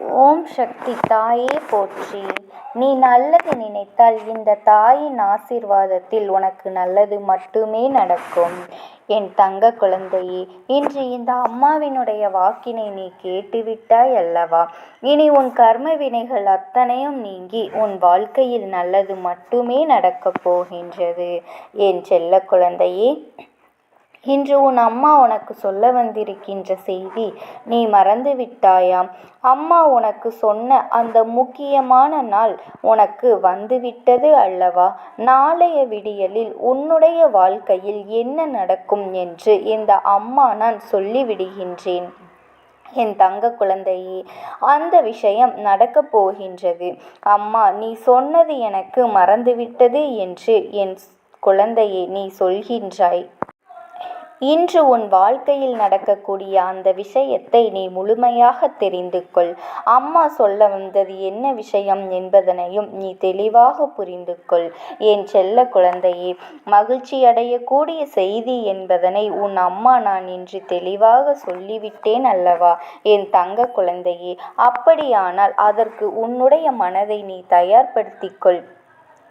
ஓம் சக்தி தாயே போற்றி. நீ நல்லது நினைத்தால் இந்த தாயின் ஆசீர்வாதத்தில் உனக்கு நல்லது மட்டுமே நடக்கும். என் தங்க குழந்தையே இன்று இந்த அம்மாவினுடைய வாக்கினை நீ கேட்டுவிட்டாய் அல்லவா? இனி உன் கர்ம வினைகள் அத்தனையும் நீங்கி உன் வாழ்க்கையில் நல்லது மட்டுமே நடக்கப் போகின்றது. என் செல்ல குழந்தையே இன்று உன் அம்மா உனக்கு சொல்ல வந்திருக்கின்ற செய்தி நீ மறந்து விட்டாயாம் அம்மா உனக்கு சொன்ன அந்த முக்கியமான நாள் உனக்கு வந்துவிட்டது அல்லவா? நாளைய விடியலில் உன்னுடைய வாழ்க்கையில் என்ன நடக்கும் என்று இந்த அம்மா நான் சொல்லிவிடுகின்றேன். என் தங்க குழந்தையே அந்த விஷயம் நடக்கப் போகின்றது. அம்மா நீ சொன்னது எனக்கு மறந்துவிட்டது என்று என் குழந்தையே நீ சொல்கின்றாய். இன்று உன் வாழ்க்கையில் நடக்கக்கூடிய அந்த விஷயத்தை நீ முழுமையாக தெரிந்து கொள். அம்மா சொல்ல வந்தது என்ன விஷயம் என்பதனையும் நீ தெளிவாக புரிந்து கொள். என் செல்ல குழந்தையே மகிழ்ச்சி அடையக்கூடிய செய்தி என்பதனை உன் அம்மா நான் இன்று தெளிவாக சொல்லிவிட்டேன் அல்லவா? என் தங்க குழந்தையே அப்படியானால் அதற்கு உன்னுடைய மனதை நீ தயார்படுத்திக்கொள்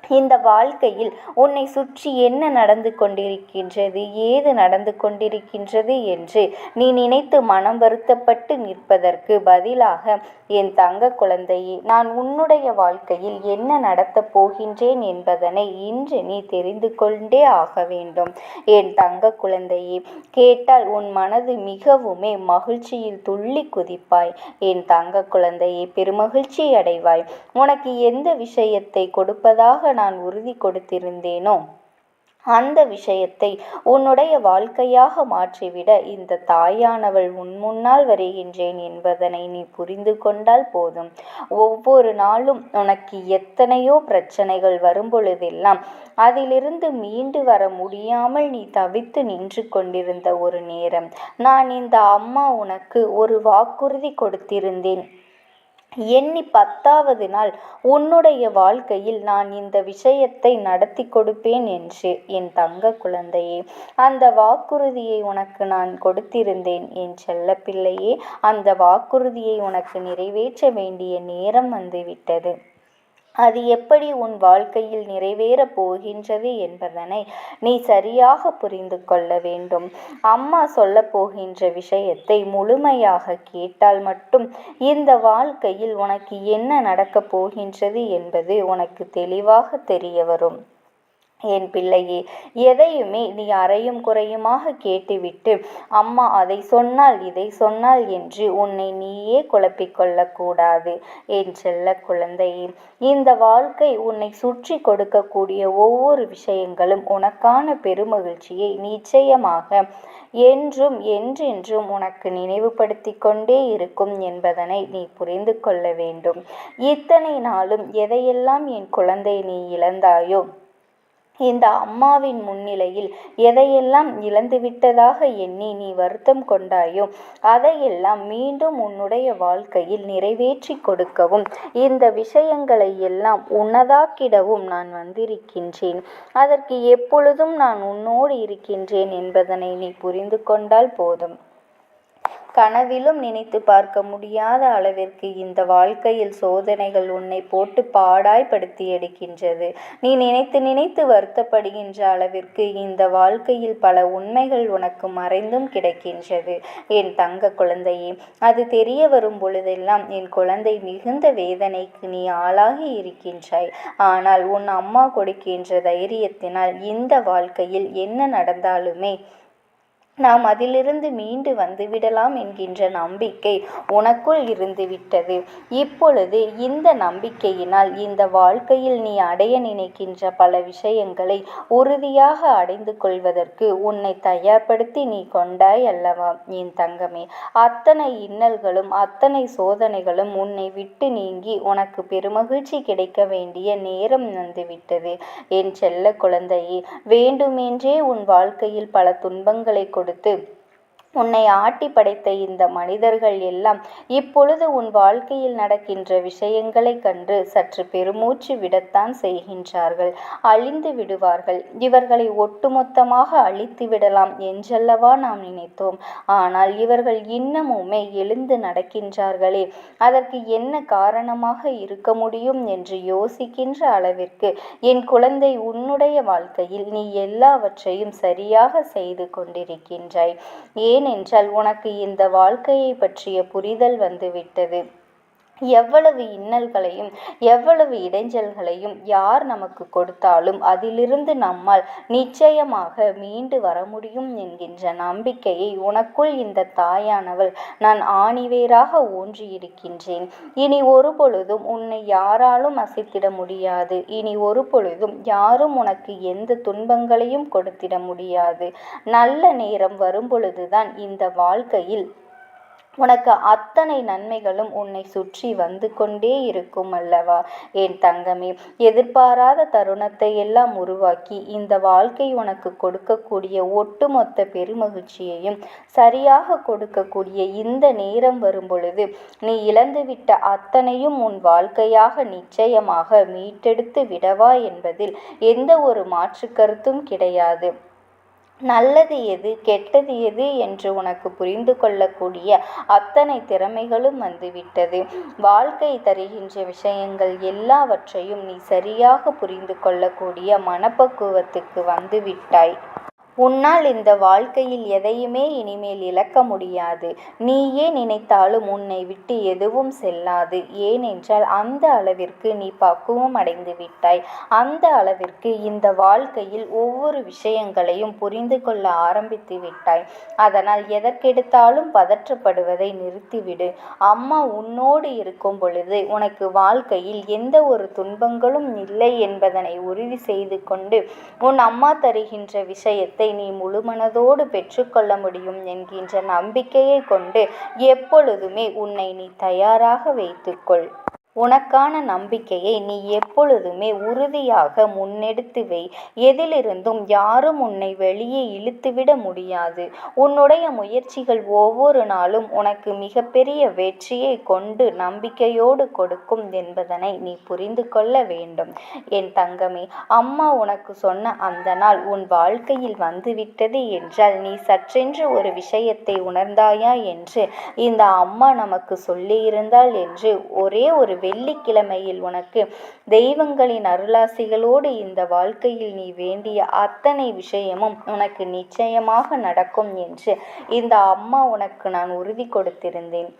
இந்த வாழ்க்கையில் உன்னை சுற்றி என்ன நடந்து கொண்டிருக்கின்றது ஏது நடந்து கொண்டிருக்கின்றது என்று நீ நினைத்து மனம் வருத்தப்பட்டு நிற்பதற்கு பதிலாக என் தங்க குழந்தையே நான் உன்னுடைய வாழ்க்கையில் என்ன நடத்தப் போகின்றேன் என்பதனை இன்று நீ தெரிந்து கொண்டே ஆக வேண்டும். என் தங்க குழந்தையே கேட்டால் உன் மனது மிகவுமே மகிழ்ச்சியில் துள்ளி குதிப்பாய். என் தங்க குழந்தையே பெருமகிழ்ச்சி அடைவாய் உனக்கு எந்த விஷயத்தை கொடுப்பதாக நான் உறுதி கொடுத்திருந்தேனோ? அந்த விஷயத்தை உன்னுடைய வாழ்க்கையாக மாற்றிவிட இந்த தாயானவள் உன் முன்னால் வருகின்றேன் என்பதனை நீ புரிந்து கொண்டால் போதும். ஒவ்வொரு நாளும் உனக்கு எத்தனையோ பிரச்சனைகள் வரும்பொழுதெல்லாம் அதிலிருந்து மீண்டு வர முடியாமல் நீ தவித்து நின்று கொண்டிருந்த ஒரு நேரம். நான் இந்த அம்மா உனக்கு ஒரு வாக்குறுதி கொடுத்திருந்தேன். எண்ணி பத்தாவது நாள் உன்னுடைய வாழ்க்கையில் நான் இந்த விஷயத்தை நடத்தி கொடுப்பேன் என்று என் தங்க குழந்தையே அந்த வாக்குறுதியை உனக்கு நான் கொடுத்திருந்தேன் என் செல்ல பிள்ளையே அந்த வாக்குறுதியை உனக்கு நிறைவேற்ற வேண்டிய நேரம் வந்துவிட்டது அது எப்படி உன் வாழ்க்கையில் நிறைவேறப் போகின்றது என்பதனை நீ சரியாக புரிந்து கொள்ள வேண்டும். அம்மா சொல்ல போகின்ற விஷயத்தை முழுமையாக கேட்டால் மட்டும் இந்த வாழ்க்கையில் உனக்கு என்ன நடக்கப் போகின்றது என்பது உனக்கு தெளிவாக தெரிய வரும். என் பிள்ளையே எதையுமே நீ அறையும் குறையுமாக கேட்டுவிட்டு அம்மா அதை சொன்னால் இதை சொன்னால் என்று உன்னை நீயே குழப்பிக் கொள்ளக்கூடாது என் செல்ல குழந்தையே. இந்த வாழ்க்கை உன்னை சுற்றி கொடுக்கக்கூடிய ஒவ்வொரு விஷயங்களும் உனக்கான பெருமகிழ்ச்சியை நிச்சயமாக என்றும் என்றென்றும் உனக்கு நினைவுபடுத்தி கொண்டே இருக்கும் என்பதனை நீ புரிந்து கொள்ள வேண்டும். இத்தனை நாளும் எதையெல்லாம் என் குழந்தை நீ இழந்தாயோ இந்த அம்மாவின் முன்னிலையில் எதையெல்லாம் இழந்துவிட்டதாக எண்ணி நீ வருத்தம் கொண்டாயோ அதையெல்லாம் மீண்டும் உன்னுடைய வாழ்க்கையில் நிறைவேற்றி கொடுக்கவும். இந்த விஷயங்களை எல்லாம் உன்னதாக்கிடவும் நான் வந்திருக்கின்றேன். அதற்கு எப்பொழுதும் நான் உன்னோடு இருக்கின்றேன் என்பதனை நீ புரிந்து கொண்டால் போதும். கனவிலும் நினைத்து பார்க்க முடியாத அளவிற்கு இந்த வாழ்க்கையில் சோதனைகள் உன்னை போட்டு பாடாய்படுத்தி எடுக்கின்றது. நீ நினைத்து நினைத்து வருத்தப்படுகின்ற அளவிற்கு இந்த வாழ்க்கையில் பல உண்மைகள் உனக்கு மறைந்தும் கிடைக்கின்றது. என் தங்க குழந்தையே அது தெரிய வரும் பொழுதெல்லாம் என் குழந்தை மிகுந்த வேதனைக்கு நீ ஆளாகி இருக்கின்றாய். ஆனால் உன் அம்மா கொடுக்கின்ற தைரியத்தினால் இந்த வாழ்க்கையில் என்ன நடந்தாலுமே நாம் அதிலிருந்து மீண்டு வந்துவிடலாம் என்கின்ற நம்பிக்கை உனக்குள் இருந்துவிட்டது இப்பொழுது இந்த நம்பிக்கையினால் இந்த வாழ்க்கையில் நீ அடைய நினைக்கின்ற பல விஷயங்களை உறுதியாக அடைந்து கொள்வதற்கு உன்னை தயார்படுத்தி நீ கொண்டாய் அல்லவா? என் தங்கமே அத்தனை இன்னல்களும் அத்தனை சோதனைகளும் உன்னை விட்டு நீங்கி உனக்கு பெருமகிழ்ச்சி கிடைக்க வேண்டிய நேரம் வந்துவிட்டது. என் செல்ல குழந்தையே வேண்டுமென்றே உன் வாழ்க்கையில் பல துன்பங்களை கொடு கொடுத்து உன்னை ஆட்டி படைத்த இந்த மனிதர்கள் எல்லாம் இப்பொழுது உன் வாழ்க்கையில் நடக்கின்ற விஷயங்களைக் கண்டு சற்று பெருமூச்சு விடத்தான் செய்கின்றார்கள். அழிந்து விடுவார்கள். இவர்களை ஒட்டுமொத்தமாக அழித்து விடலாம் என்றல்லவா நாம் நினைத்தோம். ஆனால் இவர்கள் இன்னமுமே எழுந்து நடக்கின்றார்களே. அதற்கு என்ன காரணமாக இருக்க முடியும் என்று யோசிக்கின்ற அளவிற்கு என் குழந்தை உன்னுடைய வாழ்க்கையில் நீ எல்லாவற்றையும் சரியாக செய்து கொண்டிருக்கின்றாய். ஏன் ஏனென்றால் உனக்கு இந்த வாழ்க்கையை பற்றிய புரிதல் வந்துவிட்டது. எவ்வளவு இன்னல்களையும் எவ்வளவு இடைஞ்சல்களையும் யார் நமக்கு கொடுத்தாலும் அதிலிருந்து நம்மால் நிச்சயமாக மீண்டு வர முடியும் என்கின்ற நம்பிக்கையை உனக்குள் இந்த தாயானவள் நான் ஆணிவேராக ஊன்றியிருக்கின்றேன். இனி ஒரு பொழுதும் உன்னை யாராலும் அசைத்திட முடியாது. இனி ஒரு பொழுதும் யாரும் உனக்கு எந்த துன்பங்களையும் கொடுத்திட முடியாது. நல்ல நேரம் வரும்பொழுதுதான் இந்த வாழ்க்கையில் உனக்கு அத்தனை நன்மைகளும் உன்னை சுற்றி வந்து கொண்டே இருக்கும் அல்லவா? என் தங்கமே எதிர்பாராத தருணத்தை எல்லாம் உருவாக்கி இந்த வாழ்க்கை உனக்கு கொடுக்கக்கூடிய ஒட்டுமொத்த பெருமகிழ்ச்சியையும் சரியாக கொடுக்கக்கூடிய இந்த நேரம் வரும்பொழுது நீ இழந்துவிட்ட அத்தனையும் உன் வாழ்க்கையாக நிச்சயமாக மீட்டெடுத்து விடவா என்பதில் எந்த ஒரு மாற்று கருத்தும் கிடையாது. நல்லது எது கெட்டது எது என்று உனக்கு புரிந்து கொள்ளக்கூடிய அத்தனை திறமைகளும் வந்துவிட்டது. வாழ்க்கை தருகின்ற விஷயங்கள் எல்லாவற்றையும் நீ சரியாக புரிந்து கொள்ளக்கூடிய மனப்பக்குவத்துக்கு வந்துவிட்டாய். உன்னால் இந்த வாழ்க்கையில் எதையுமே இனிமேல் இழக்க முடியாது. நீயே நினைத்தாலும் உன்னை விட்டு எதுவும் செல்லாது. ஏனென்றால் அந்த அளவிற்கு நீ பக்குவம் அடைந்து விட்டாய். அந்த அளவிற்கு இந்த வாழ்க்கையில் ஒவ்வொரு விஷயங்களையும் புரிந்து கொள்ள ஆரம்பித்து விட்டாய். அதனால் எதற்கெடுத்தாலும் பதற்றப்படுவதை நிறுத்திவிடு. அம்மா உன்னோடு இருக்கும் பொழுது உனக்கு வாழ்க்கையில் எந்த ஒரு துன்பங்களும் இல்லை என்பதனை உறுதி செய்து கொண்டு உன் அம்மா தருகின்ற விஷயத்தை நீ முழுமனதோடு பெற்றுக்கொள்ள முடியும் என்கின்ற நம்பிக்கையை கொண்டு எப்பொழுதுமே உன்னை நீ தயாராக வைத்துக்கொள். உனக்கான நம்பிக்கையை நீ எப்பொழுதுமே உறுதியாக முன்னெடுத்து வை. எதிலிருந்தும் யாரும் உன்னை வெளியே இழுத்துவிட முடியாது. உன்னுடைய முயற்சிகள் ஒவ்வொரு நாளும் உனக்கு மிகப்பெரிய வெற்றியை கொண்டு நம்பிக்கையோடு கொடுக்கும் என்பதனை நீ புரிந்து கொள்ள வேண்டும். என் தங்கமே அம்மா உனக்கு சொன்ன அந்த நாள் உன் வாழ்க்கையில் வந்துவிட்டது என்றால் நீ சற்றென்று ஒரு விஷயத்தை உணர்ந்தாயா என்று இந்த அம்மா நமக்கு சொல்லியிருந்தாள் என்று ஒரே ஒரு வெள்ளிக்கிழமையில் உனக்கு தெய்வங்களின் அருளாசிகளோடு இந்த வாழ்க்கையில் நீ வேண்டிய அத்தனை விஷயமும் உனக்கு நிச்சயமாக நடக்கும் என்று இந்த அம்மா உனக்கு நான் உறுதி கொடுத்திருந்தேன்.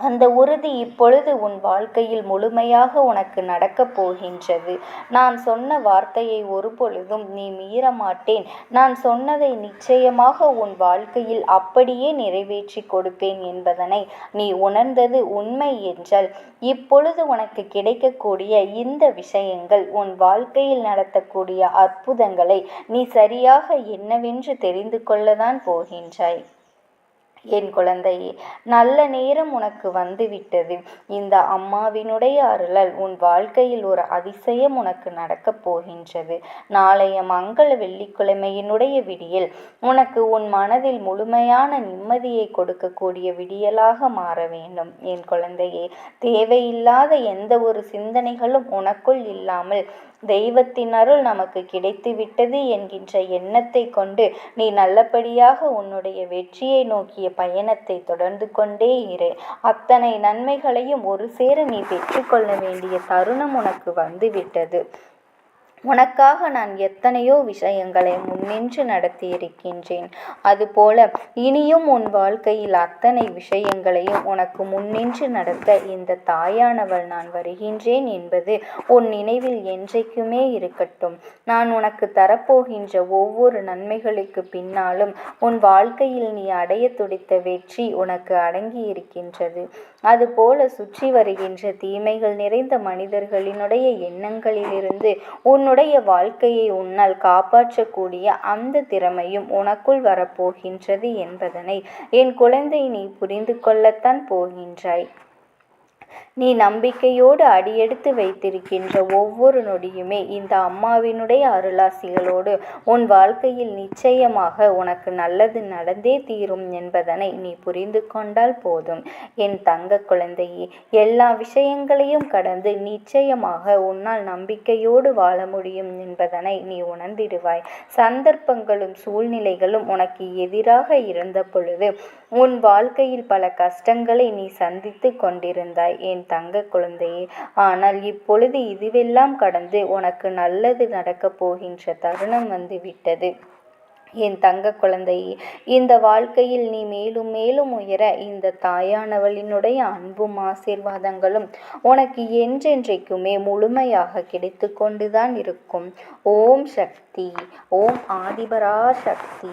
அந்த உறுதி இப்பொழுது உன் வாழ்க்கையில் முழுமையாக உனக்கு நடக்கப் போகின்றது. நான் சொன்ன வார்த்தையை ஒருபொழுதும் நீ மீறமாட்டேன். நான் சொன்னதை நிச்சயமாக உன் வாழ்க்கையில் அப்படியே நிறைவேற்றி கொடுப்பேன் என்பதனை நீ உணர்ந்தது உண்மை என்றால் இப்பொழுது உனக்கு கிடைக்கக்கூடிய இந்த விஷயங்கள் உன் வாழ்க்கையில் நடத்தக்கூடிய அற்புதங்களை நீ சரியாக என்னவென்று தெரிந்து கொள்ளதான் போகின்றாய். என் குழந்தையே நல்ல நேரம் உனக்கு வந்துவிட்டது. இந்த அம்மாவினுடைய அருளால் உன் வாழ்க்கையில் ஒரு அதிசயம் உனக்கு நடக்கப் போகின்றது. நாளைய மங்கள வெள்ளிக்கிழமையினுடைய விடியல் உனக்கு உன் மனதில் முழுமையான நிம்மதியை கொடுக்கக்கூடிய விடியலாக மாற வேண்டும். என் குழந்தையே தேவையில்லாத எந்த ஒரு சிந்தனைகளும் உனக்குள் இல்லாமல் தெய்வத்தின் அருள் நமக்கு கிடைத்துவிட்டது என்கின்ற எண்ணத்தை கொண்டு நீ நல்லபடியாக உன்னுடைய வெற்றியை நோக்கிய பயணத்தை தொடர்ந்து கொண்டே இரு. அத்தனை நன்மைகளையும் ஒரு சேர நீ பெற்றுக்கொள்ள வேண்டிய தருணம் உனக்கு வந்துவிட்டது. உனக்காக நான் எத்தனையோ விஷயங்களை முன்னின்று நடத்தியிருக்கின்றேன். அதுபோல இனியும் உன் வாழ்க்கையில் அத்தனை விஷயங்களையும் உனக்கு முன்னின்று நடத்த இந்த தாயானவள் நான் வருகின்றேன் என்பது உன் நினைவில் என்றைக்குமே இருக்கட்டும். நான் உனக்கு தரப்போகின்ற ஒவ்வொரு நன்மைகளுக்கு பின்னாலும் உன் வாழ்க்கையில் நீ அடைய துடித்த வெற்றி உனக்கு அடங்கி இருக்கின்றது அதுபோல சுற்றி வருகின்ற தீமைகள் நிறைந்த மனிதர்களினுடைய எண்ணங்களிலிருந்து உன்னுடைய உன்னுடைய வாழ்க்கையை உன்னால் காப்பாற்றக்கூடிய அந்த திறமையும் உனக்குள் வரப்போகின்றது என்பதனை என் குழந்தை நீ புரிந்து கொள்ளத்தான் போகின்றாய். நீ நம்பிக்கையோடு அடியெடுத்து வைத்திருக்கின்ற ஒவ்வொரு நொடியுமே இந்த அம்மாவினுடைய அருளாசிகளோடு உன் வாழ்க்கையில் நிச்சயமாக உனக்கு நல்லது நடந்தே தீரும் என்பதனை நீ புரிந்து கொண்டால் போதும். என் தங்க குழந்தையே எல்லா விஷயங்களையும் கடந்து நிச்சயமாக உன்னால் நம்பிக்கையோடு வாழ முடியும் என்பதனை நீ உணர்ந்திடுவாய். சந்தர்ப்பங்களும் சூழ்நிலைகளும் உனக்கு எதிராக இருந்த பொழுது உன் வாழ்க்கையில் பல கஷ்டங்களை நீ சந்தித்து கொண்டிருந்தாய். என் தங்க குழந்தையே ஆனால் இப்பொழுது இதுவெல்லாம் கடந்து உனக்கு நல்லது நடக்கப் போகின்ற தருணம் வந்து விட்டது. என் தங்க குழந்தையே இந்த வாழ்க்கையில் நீ மேலும் மேலும் உயர இந்த தாயானவளினுடைய அன்பும் ஆசீர்வாதங்களும் உனக்கு என்றென்றைக்குமே முழுமையாக கிடைத்து கொண்டுதான் இருக்கும். ஓம் சக்தி ஓம் ஆதிபரா சக்தி.